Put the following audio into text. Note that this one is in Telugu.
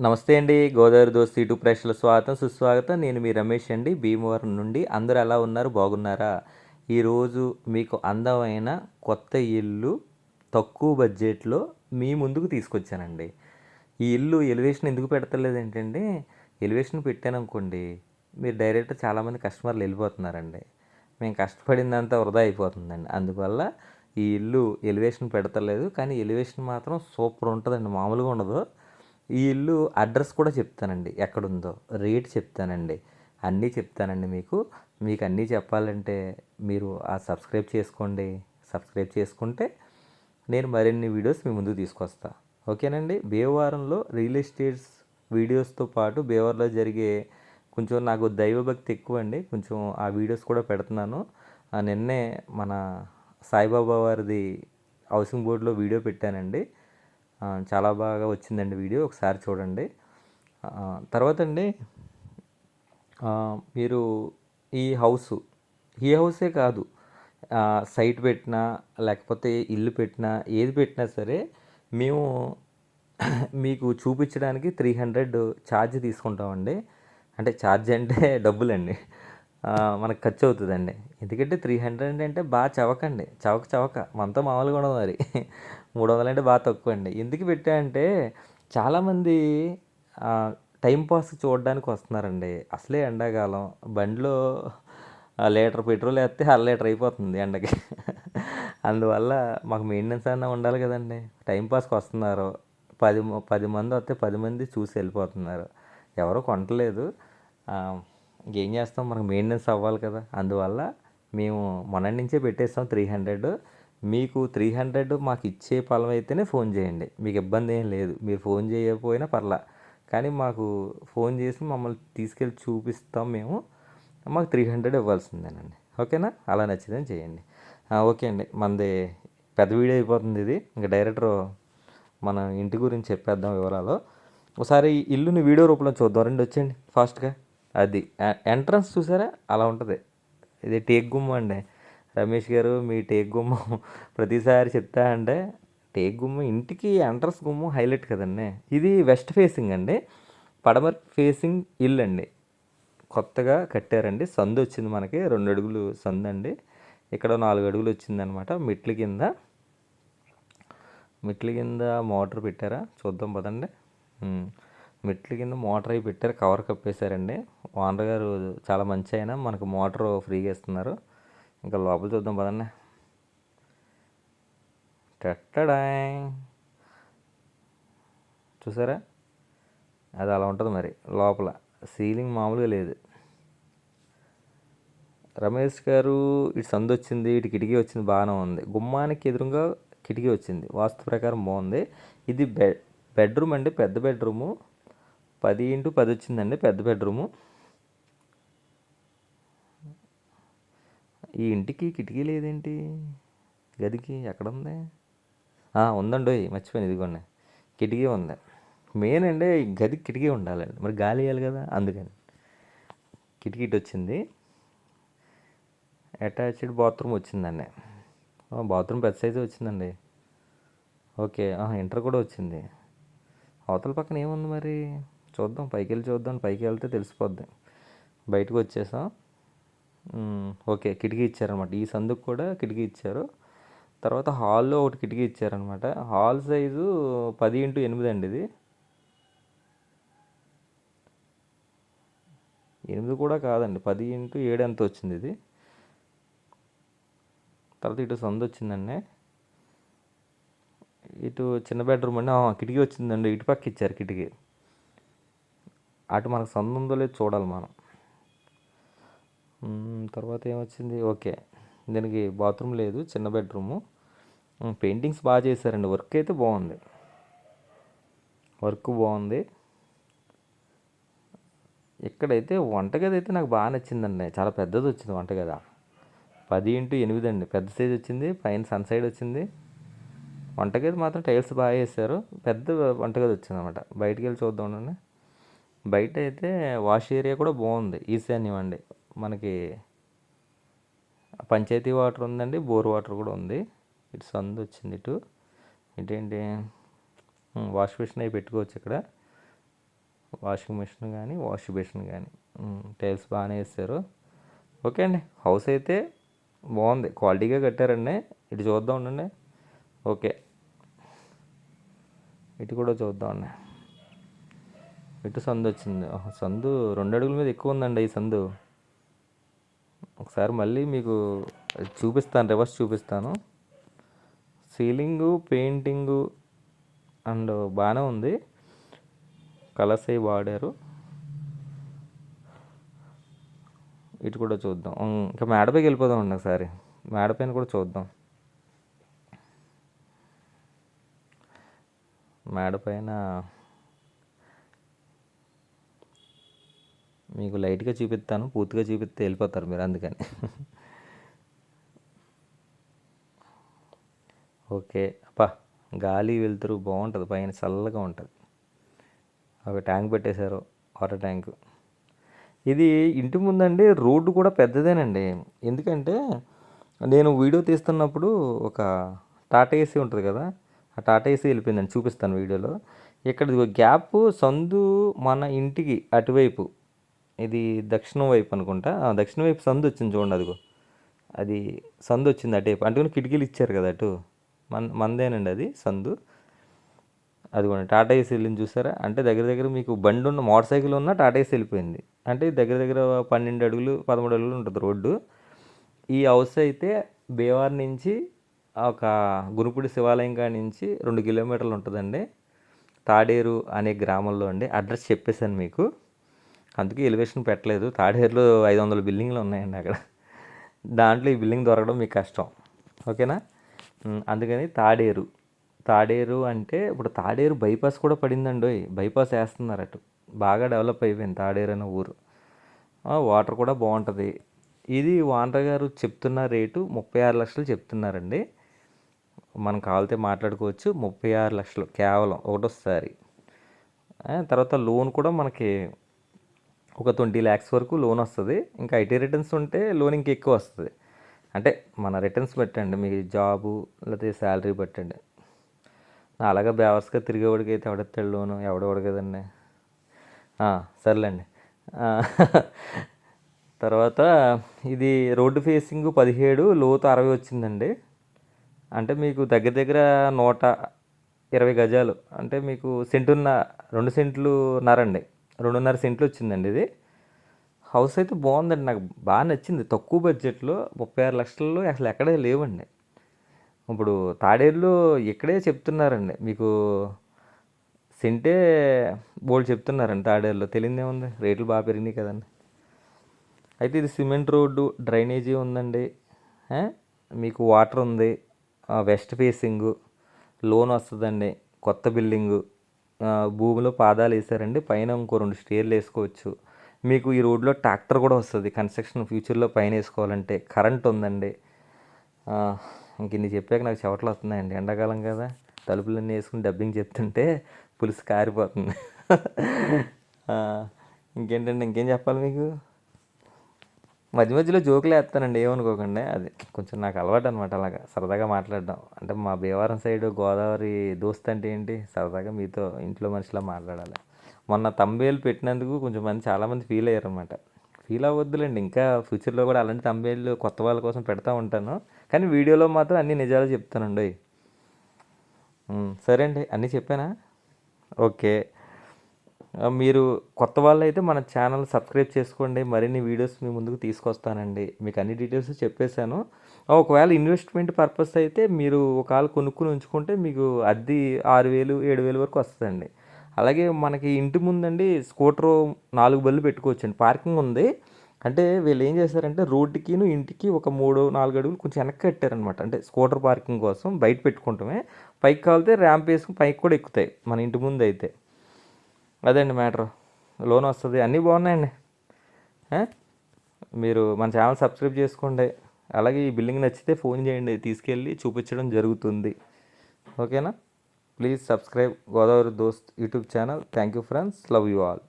నమస్తే అండి గోదావరి దోస్తి ఇటు ప్రేక్షల స్వాగతం సుస్వాగతం. నేను మీ రమేష్ అండి భీమవరం నుండి. అందరూ ఎలా ఉన్నారు? బాగున్నారా? ఈరోజు మీకు అందమైన కొత్త ఇల్లు తక్కువ బడ్జెట్లో మీ ముందుకు తీసుకొచ్చానండి. ఈ ఇల్లు ఎలివేషన్ ఎందుకు పెడతలేదు ఏంటంటే ఎలివేషన్ పెట్టాను అనుకోండి మీరు డైరెక్ట్ చాలామంది కస్టమర్లు వెళ్ళిపోతున్నారండి. మేము కష్టపడిందంతా వృధా అయిపోతుందండి. అందువల్ల ఈ ఇల్లు ఎలివేషన్ పెడతలేదు. కానీ ఎలివేషన్ మాత్రం సూపర్ ఉంటుందండి. మామూలుగా ఉండదు. ఈ ఇల్లు అడ్రస్ కూడా చెప్తానండి. ఎక్కడుందో రేట్ చెప్తానండి. అన్నీ చెప్తానండి మీకు. మీకు అన్నీ చెప్పాలంటే మీరు ఆ సబ్స్క్రైబ్ చేసుకోండి. సబ్స్క్రైబ్ చేసుకుంటే నేను మరిన్ని వీడియోస్ మీ ముందు తీసుకొస్తా. ఓకేనండి? భీమవరంలో రియల్ ఎస్టేట్స్ వీడియోస్తో పాటు భీమవరంలో జరిగే కొంచెం నాకు దైవభక్తి ఎక్కువ అండి కొంచెం ఆ వీడియోస్ కూడా పెడుతున్నాను. ఆ నిన్నే మన సాయిబాబా వారిది హౌసింగ్ బోర్డులో వీడియో పెట్టానండి. చాలా బాగా వచ్చిందండి వీడియో. ఒకసారి చూడండి. తర్వాత అండి మీరు ఈ హౌస్ ఈ హౌసే కాదు సైట్ పెట్టినా లేకపోతే ఇల్లు పెట్టినా ఏది పెట్టినా సరే మేము మీకు చూపించడానికి త్రీ హండ్రెడ్ ఛార్జ్ తీసుకుంటామండి. అంటే ఛార్జ్ అంటే డబ్బులండి. మనకు ఖర్చు అవుతుందండి. ఎందుకంటే త్రీ హండ్రెడ్ అంటే బాగా చవకండి. చవక చవక. మనతో మామూలుగా ఉండదు మరి. మూడు వందలు అంటే బాగా తక్కువ అండి ఎందుకు పెట్టా అంటే చాలామంది టైంపాస్ టైం పాస్ చూడడానికి వస్తున్నారండి. అసలే ఎండాకాలం. బండిలో లీటర్ పెట్రోల్ వేస్తే అర లీటర్ అయిపోతుంది ఎండకి. అందువల్ల మాకు మెయింటెనెన్స్ అన్న ఉండాలి కదండి. టైంపాస్కి వస్తున్నారు. పది పది మంది వస్తే పది మంది చూసి వెళ్ళిపోతున్నారు. ఎవరు కొంటలేదు ఏం ఇంకేం చేస్తాం? మనకు మెయింటెనెన్స్ అవ్వాలి కదా. అందువల్ల మేము మొన్నటి నుంచే పెట్టేస్తాం త్రీ హండ్రెడ్. మీకు త్రీ హండ్రెడ్ మాకు ఇచ్చే ఫలం అయితేనే ఫోన్ చేయండి. మీకు ఇబ్బంది ఏం లేదు. మీరు ఫోన్ చేయకపోయినా పర్లా. కానీ మాకు ఫోన్ చేసి మమ్మల్ని తీసుకెళ్ళి చూపిస్తాం మేము. మాకు త్రీ హండ్రెడ్ ఇవ్వాల్సిందేనండి. ఓకేనా? అలా నచ్చిందని చేయండి. ఓకే అండి. మనది పెద్ద వీడియో అయిపోతుంది ఇది. ఇంకా డైరెక్టర్ మన ఇంటి గురించి చెప్పేద్దాం వివరాలు. ఒకసారి ఇల్లుని వీడియో రూపంలో చూద్దాం. రండి వచ్చేయండి. ఫాస్ట్గా. అది ఎంట్రన్స్ చూసారా? అలా ఉంటుంది. ఇది టేక్ గుమ్మ అండి రమేష్ గారు మీ టేక్ గుమ్మం ప్రతిసారి చెప్తా అంటే టేక్ గుమ్మ ఇంటికి ఎంట్రన్స్ గుమ్మం హైలైట్ కదండి. ఇది వెస్ట్ ఫేసింగ్ అండి. పడమర ఫేసింగ్ ఇల్లు అండి. కొత్తగా కట్టారండి. సందు వచ్చింది మనకి రెండు అడుగులు సందు అండి. ఇక్కడ నాలుగు అడుగులు వచ్చిందనమాట మెట్ల కింద. మెట్ల కింద మోటార్ పెట్టారా? చూద్దాం పదండి. మెట్ల కింద మోటార్ అయి పెట్టారు కవర్ కప్పేశారండి. ఓనర్ గారు చాలా మంచి అయినా మనకు మోటార్ ఫ్రీగా ఇస్తున్నారు. ఇంకా లోపల చూద్దాం పదండి. టట్టడాయ్. చూసారా? అది అలా ఉంటుంది మరి లోపల. సీలింగ్ మామూలుగా లేదు. రమేష్ గారు ఇటు సందు వచ్చింది ఇటు కిటికీ వచ్చింది బాగానే ఉంది. గుమ్మానికి ఎదురుగా కిటికీ వచ్చింది. వాస్తు ప్రకారం బాగుంది. ఇది బెడ్ బెడ్రూమ్ అండి పెద్ద బెడ్రూము. పది ఇంటూ పది వచ్చిందండి పెద్ద బెడ్రూము. ఈ ఇంటికి కిటికీ లేదేంటి? గదికి ఎక్కడ ఉంది? ఉందండి ఓయ్, ఇదిగోండి. కిటికీ ఉంది. మెయిన్ అండి గదికి కిటికీ ఉండాలండి. మరి గాలి వేయాలి కదా అందుకని. కిటికీ ఇటు వచ్చింది. అటాచ్డ్ బాత్రూమ్ వచ్చిందండి. బాత్రూమ్ పెద్ద సైజే వచ్చిందండి. ఓకే ఇంటర్ కూడా వచ్చింది. అవతల పక్కన ఏముంది మరి? చూద్దాం పైకి వెళ్ళి చూద్దాం పైకి వెళ్తే తెలిసిపోద్ది. బయటకు వచ్చేసాం. ఓకే కిటికీ ఇచ్చారనమాట. ఈ సందుకు కూడా కిటికీ ఇచ్చారు. తర్వాత హాల్లో ఒకటి కిటికీ ఇచ్చారనమాట. హాల్ సైజు పది ఇంటూ ఎనిమిది అండి ఇది. ఎనిమిది కూడా కాదండి పది ఇంటూ ఏడు ఎంత వచ్చింది ఇది? తర్వాత ఇటు సందు వచ్చిందండి. ఇటు చిన్న బెడ్రూమ్ అండి. కిటికీ వచ్చిందండి. ఇటు పక్క ఇచ్చారు కిటికీ. అటు మనకు సందు ఉందో లేదో చూడాలి మనం. తర్వాత ఏమొచ్చింది? ఓకే. దీనికి బాత్రూమ్ లేదు చిన్న బెడ్రూము. పెయింటింగ్స్ బాగా చేశారండి. వర్క్ అయితే బాగుంది. వర్క్ బాగుంది. ఇక్కడైతే వంటగది అయితే నాకు బాగా నచ్చిందండి. చాలా పెద్దది వచ్చింది వంటగది. పది ఇంటూ ఎనిమిది అండి. పెద్ద సైజ్ వచ్చింది పైన సన్ సైడ్ వచ్చింది. వంటగది మాత్రం టైల్స్ బాగా వేసారు పెద్ద వంటగది వచ్చింది అనమాట బయటకు వెళ్ళి చూద్దాం అండి బయట అయితే వాష్ ఏరియా కూడా బాగుంది. ఈశాన్యం అండి. మనకి పంచాయతీ వాటర్ ఉందండి బోర్ వాటర్ కూడా ఉంది. ఇటు సందు వచ్చింది ఇటు. ఇటేంటి? వాష్ బేసిన్ అవి పెట్టుకోవచ్చు ఇక్కడ. వాషింగ్ మిషన్ కానీ వాష్ మెషిన్ కానీ. టైల్స్ బాగానే వేస్తారు. ఓకే అండి హౌస్ అయితే బాగుంది. క్వాలిటీగా కట్టారండి. ఇటు చూద్దాం ఉండండి. ఓకే. ఇటు కూడా చూద్దాం అండి ఇటు సందు వచ్చింది. సందు రెండు అడుగుల మీద ఎక్కువ ఉందండి ఈ సందు. ఒకసారి మళ్ళీ మీకు చూపిస్తాను రివర్స్ చూపిస్తాను. సీలింగు పెయింటింగు అండ్ బాగానే ఉంది. కలర్స్ అవి వాడారు? ఇటు కూడా చూద్దాం. ఇంకా మేడపైకి వెళ్ళిపోదాం అండి ఒకసారి. మేడపైన కూడా చూద్దాం. మేడపైన మీకు లైట్గా చూపిస్తాను పూర్తిగా చూపిస్తే వెళ్ళిపోతారు మీరు అందుకని. ఓకే అప్పా గాలి వెళ్తురు బాగుంటుంది పైన చల్లగా ఉంటుంది. ఒక ట్యాంక్ పెట్టేశారు వాటర్ ట్యాంక్. ఇది ఇంటి ముందండి రోడ్డు కూడా పెద్దదేనండి. ఎందుకంటే నేను వీడియో తీస్తున్నప్పుడు ఒక టాటా ఏసీ ఉంటుంది కదా ఆ టాటా ఏసీ వెళ్ళిపోయిందండి చూపిస్తాను వీడియోలో. ఇక్కడ గ్యాప్ సందు మన ఇంటికి అటువైపు ఇది దక్షిణం వైపు అనుకుంటా. ఆ, దక్షిణ వైపు సందు వచ్చింది చూడండి అదిగో. అది సందు వచ్చింది అటువైపు. అంటే కిటికీలు ఇచ్చారు కదా అటు. మన మందేనండి అది సందు. అదిగోండి టాటా ఏసీ వెళ్ళింది చూసారా? అంటే దగ్గర దగ్గర మీకు బండి ఉన్న మోటార్ సైకిల్ ఉన్న టాటా ఏసీ వెళ్ళిపోయింది. అంటే దగ్గర దగ్గర పన్నెండు అడుగులు పదమూడు అడుగులు ఉంటుంది రోడ్డు. ఈ హౌస్ అయితే బేవార్ నుంచి ఒక గురుపుడి శివాలయం కాడి నుంచి రెండు కిలోమీటర్లు ఉంటుందండి. తాడేరు అనే గ్రామంలో అండి. అడ్రస్ చెప్పేశాను మీకు. అందుకే ఎలివేషన్ పెట్టలేదు. తాడేరులో ఐదు వందల బిల్డింగ్లు ఉన్నాయండి అక్కడ. దాంట్లో ఈ బిల్డింగ్ దొరకడం మీకు కష్టం. ఓకేనా? అందుకని తాడేరు తాడేరు అంటే ఇప్పుడు తాడేరు బైపాస్ కూడా పడిందండి బైపాస్ వేస్తున్నారు అటు. బాగా డెవలప్ అయిపోయింది తాడేరు అనే ఊరు. వాటర్ కూడా బాగుంటుంది. ఇది వానర్ గారు చెప్తున్న రేటు ముప్పై ఆరు లక్షలు చెప్తున్నారండి. మనం కావాలితే మాట్లాడుకోవచ్చు. ముప్పై ఆరు లక్షలు కేవలం ఒకటోసారి. తర్వాత లోన్ కూడా మనకి ఒక ట్వంటీ ల్యాక్స్ వరకు లోన్ వస్తుంది. ఇంకా ఐటీ రిటర్న్స్ ఉంటే లోన్ ఇంకా ఎక్కువ వస్తుంది. అంటే మన రిటర్న్స్ పెట్టండి మీ జాబు లేకపోతే శాలరీ పెట్టండి. నా అలాగా బేవర్స్గా తిరిగేవాడికి అయితే ఎవడెత్తాడు లోను? ఎవడెవడు కదండి? సర్లేండి. తర్వాత ఇది రోడ్డు ఫేసింగ్ పదిహేడు లోతు అరవై వచ్చిందండి. అంటే మీకు దగ్గర దగ్గర నూట ఇరవై గజాలు. అంటే మీకు సెంటున్న రెండు సెంట్లు ఉన్నారండి. రెండున్నర సెంట్లు వచ్చిందండి ఇది. హౌస్ అయితే బాగుందండి నాకు బాగా నచ్చింది. తక్కువ బడ్జెట్లో ముప్పై ఆరు లక్షల్లో అసలు ఎక్కడే లేవండి. ఇప్పుడు తాడేరులో ఇక్కడే చెప్తున్నారండి మీకు సెంటే బోల్డ్ చెప్తున్నారండి తాడేరులో. తెలియదేముంది రేట్లు బాగా పెరిగినాయి కదండి. అయితే ఇది సిమెంట్ రోడ్డు డ్రైనేజీ ఉందండి. మీకు వాటర్ ఉంది వెస్ట్ ఫేసింగ్ లోన్ వస్తుందండి కొత్త బిల్డింగు. భూమిలో పాదాలు వేసారండి. పైన ఇంకో రెండు స్టేర్లు వేసుకోవచ్చు. మీకు ఈ రోడ్లో ట్రాక్టర్ కూడా వస్తుంది. కన్స్ట్రక్షన్ ఫ్యూచర్లో పైన వేసుకోవాలంటే కరెంట్ ఉందండి. ఇంక ఇన్ని చెప్పాక నాకు చెవట్లు వస్తున్నాయండి. ఎండాకాలం కదా. తలుపులన్నీ వేసుకుని డబ్బింగ్ చెప్తుంటే పులుసు కారిపోతుంది. ఇంకేంటండి? ఇంకేం చెప్పాలి మీకు? మధ్య మధ్యలో జోకులు వేస్తానండి ఏమనుకోకండి. అది కొంచెం నాకు అలవాటు అనమాట అలాగా. సరదాగా మాట్లాడడం. అంటే మా భీమవరం సైడ్ గోదావరి దోస్త్ అంటే ఏంటి? సరదాగా మీతో ఇంట్లో మనిషిలా మాట్లాడాలి. మొన్న తంబేలు పెట్టినందుకు కొంచెం మంది చాలామంది ఫీల్ అయ్యారు అనమాట ఫీల్ అవ్వద్దులేండి. ఇంకా ఫ్యూచర్లో కూడా అలాంటి తంబేళ్ళు కొత్త వాళ్ళ కోసం పెడతా ఉంటాను. కానీ వీడియోలో మాత్రం అన్ని నిజాలు చెప్తానండి. సరే అండి. అన్నీ చెప్పానా? ఓకే. మీరు కొత్త వాళ్ళు అయితే మన ఛానల్ సబ్స్క్రైబ్ చేసుకోండి. మరిన్ని వీడియోస్ మీ ముందుకు తీసుకొస్తానండి. మీకు అన్ని డీటెయిల్స్ చెప్పేశాను. ఒకవేళ ఇన్వెస్ట్మెంట్ పర్పస్ అయితే మీరు ఒకవేళ కొనుక్కుని ఉంచుకుంటే మీకు అద్దె ఆరు వేలు ఏడు వేలు వరకు వస్తుందండి. అలాగే మనకి ఇంటి ముందండి స్కూటర్ నాలుగు బళ్ళు పెట్టుకోవచ్చండి. పార్కింగ్ ఉంది. అంటే వీళ్ళు ఏం చేశారంటే రోడ్డుకిను ఇంటికి ఒక మూడు నాలుగు అడుగులు కొంచెం వెనక్కి కట్టారనమాట అంటే స్కూటర్ పార్కింగ్ కోసం బయట పెట్టుకుంటామే. పైకి కావాలితే ర్యాంప్ వేసుకుని పైకి కూడా ఎక్కుతాయి మన ఇంటి ముందు అయితే అదండి మ్యాటర్? లోన్ వస్తుంది. అన్నీ బాగున్నాయండి. మీరు మన ఛానల్ సబ్స్క్రైబ్ చేసుకోండి. అలాగే ఈ బిల్డింగ్ నచ్చితే ఫోన్ చేయండి. తీసుకెళ్ళి చూపించడం జరుగుతుంది. ఓకేనా? Please subscribe Godavari Dost YouTube channel. Thank you friends. Love you all.